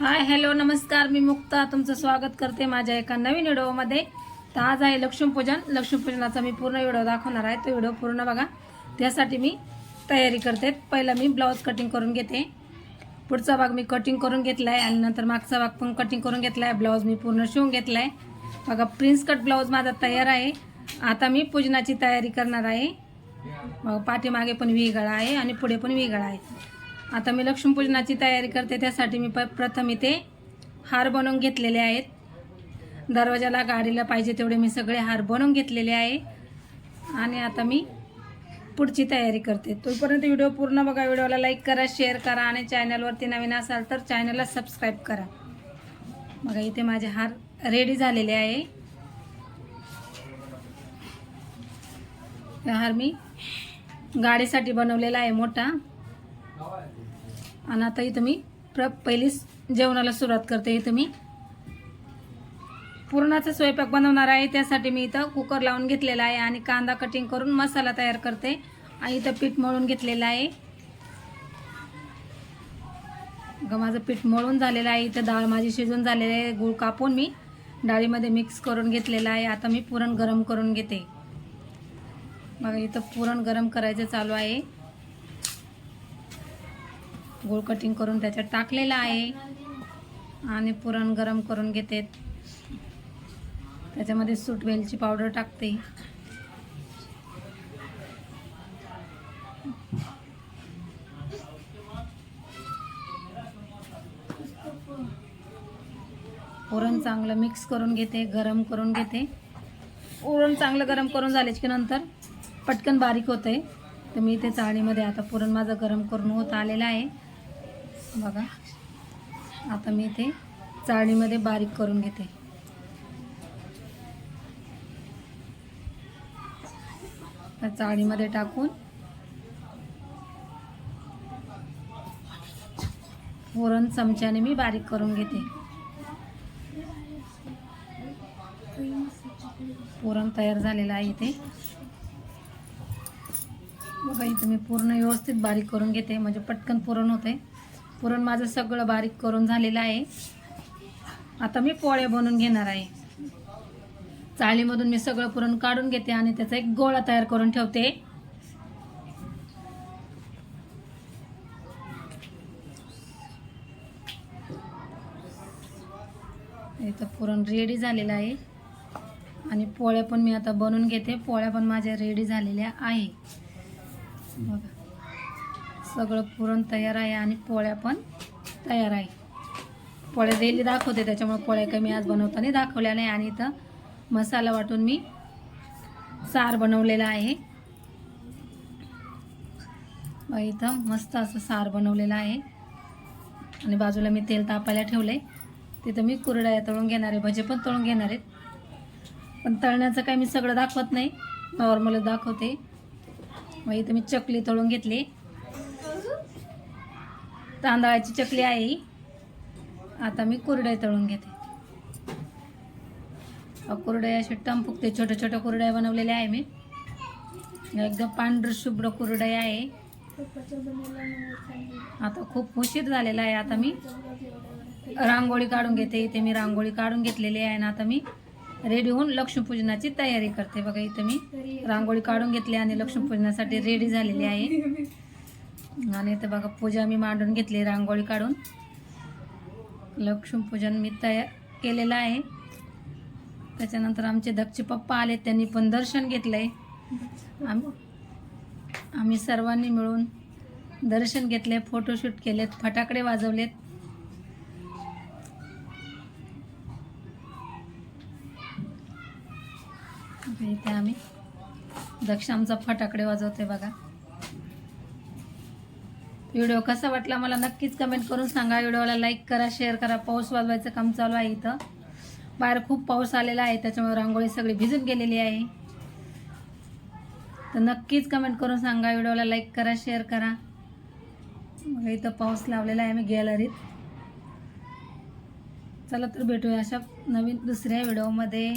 Hi hello नमस्कार मी मुक्ता. तुमचं स्वागत करते माझ्या एका नवीन व्हिडिओमध्ये. तर आज आहे लक्ष्मीपूजन. लक्ष्मीपूजनाचा मी पूर्ण व्हिडिओ दाखवणार आहे. तो व्हिडिओ पूर्ण बघा. त्यासाठी मी तयारी करते. पहिलं मी ब्लाऊज कटिंग करून घेते. पुढचा भाग मी कटिंग करून घेतला आहे आणि नंतर मागचा भाग पण कटिंग करून घेतला आहे ब्लाऊज मी पूर्ण शिवून घेतला आहे बघा प्रिन्स कट ब्लाऊज माझा तयार आहे. आता मी पूजनाची तयारी करणार आहे. मग पाठीमागे पण व्ही गळा आहे आणि पुढे पण व्ही गळा आहे. आता मी लक्ष्मीपूजनाची तयारी करते त्यासाठी मी प प्रथम इथे हार बनवून घेतलेले आहेत. दरवाजाला गाडीला पाहिजे तेवढे मी सगळे हार बनवून घेतलेले आहे. आणि आता मी पुढची तयारी करते. तोपर्यंत व्हिडिओ पूर्ण बघा. व्हिडिओला लाईक करा शेअर करा आणि चॅनलवरती नवीन असाल तर चॅनलला सबस्क्राईब करा. बघा इथे माझे हार रेडी झालेले आहे. हार मी गाडीसाठी बनवलेला आहे मोठा. आणि आता इथं मी प्र पहिलीच जेवणाला सुरुवात करते. इथं मी पुरणाचा स्वयंपाक बनवणार आहे. त्यासाठी मी इथं कुकर लावून घेतलेला आहे आणि कांदा कटिंग करून मसाला तयार करते. आणि इथं पीठ मळून घेतलेलं आहे. ग माझं पीठ मळून झालेलं आहे. इथं डाळ माझी शिजून झालेली आहे. गूळ कापून मी डाळीमध्ये मिक्स करून घेतलेलं आहे. आता मी पुरण गरम करून घेते. बघा इथं पुरण गरम करायचं चालू आहे. गोळ कटिंग करून त्याच्यात टाकलेलं आहे. आणि पुरण गरम करून घेते. त्याच्यामध्ये सूट वेलची पावडर टाकते. पुरण चांगलं मिक्स करून घेते गरम करून घेते. पुरण चांगलं गरम करून झाल्याच्यानंतर पटकन बारीक होते तर मी इथे चाळणीमध्ये आता पुरण माझं गरम करून होत आलेलं आहे. बघा. आता मी ते चाळणीमध्ये बारीक करून घेते. त्या चाळणीमध्ये टाकून पुरण चमच्याने मी बारीक करून घेते. पुरण तयार झालेलं आहे इथे. बघा इथं मी पूर्ण व्यवस्थित बारीक करून घेते. म्हणजे पटकन पुरण होते पुरण माझं सगळं बारीक करून झालेलं आहे. आता मी पोळ्या बनवून घेणार आहे. चाळीमधून मी सगळं पुरण काढून घेते आणि त्याचा एक गोळा तयार करून ठेवते. इथं पुरण रेडी झालेलं आहे. आणि पोळ्या पण मी आता बनवून घेते. पोळ्या पण माझ्या रेडी झालेल्या आहे. बघा. सगळं पुरण तयार आहे आणि पोळ्या पण तयार आहे. पोळ्या डेली दाखवते त्याच्यामुळे पोळ्या कमी आज बनवताना दाखवल्या नाही. आणि इथं मसाला वाटून मी सार बनवलेला आहे. इथं मस्त असं सार बनवलेलं आहे. आणि बाजूला मी तेल तापायला ठेवले तिथं मी कुरड्या तळून घेणार आहे भजे पण तळून घेणार आहेत. पण तळण्याचं काही मी सगळं दाखवत नाही. नॉर्मलच दाखवते. मग इथं मी चकली तळून घेतली. तांदळाची चकली आहे ही. आता मी कुरड्या तळून घेते. कुरड्या असे टम फुगते छोट्या छोट्या कुरड्या बनवलेल्या आहे मी. एकदम पांढर शुभ्र कुरडई आहे. आता खूप उशीर झालेला आहे. आता मी रांगोळी काढून घेते. इथे मी रांगोळी काढून घेतलेली आहे आणि आता मी रेडी होऊन लक्ष्मीपूजनाची तयारी करते. बघा इथे मी रांगोळी काढून घेतली आणि लक्ष्मीपूजनासाठी रेडी झालेली आहे. आणि इथं बघा पूजा मी मांडून घेतली रांगोळी काढून. लक्ष्मीपूजन मी तयार केलेलं आहे. त्याच्यानंतर आमचे दक्ष पप्पा आले त्यांनी पण दर्शन घेतलंय. आम आम्ही सर्वांनी मिळून दर्शन घेतले फोटोशूट केलेत फटाकडे वाजवलेत. इथे आम्ही दक्ष आमचा फटाकडे वाजवते बघा. व्हिडिओ कसा वाटला मला नक्कीच कमेंट करून सांगा. व्हिडिओला लाईक करा शेअर करा. पाऊस वाजवायचं काम चालू आहे इथं. बाहेर खूप पाऊस आलेला आहे त्याच्यामुळे रांगोळी सगळी भिजून गेलेली आहे. तर नक्कीच कमेंट करून सांगा. व्हिडिओला लाईक करा शेअर करा. इथं पाऊस लावलेला आहे मी गॅलरीत चला तर भेटूया अशा नवीन दुसऱ्या व्हिडिओमध्ये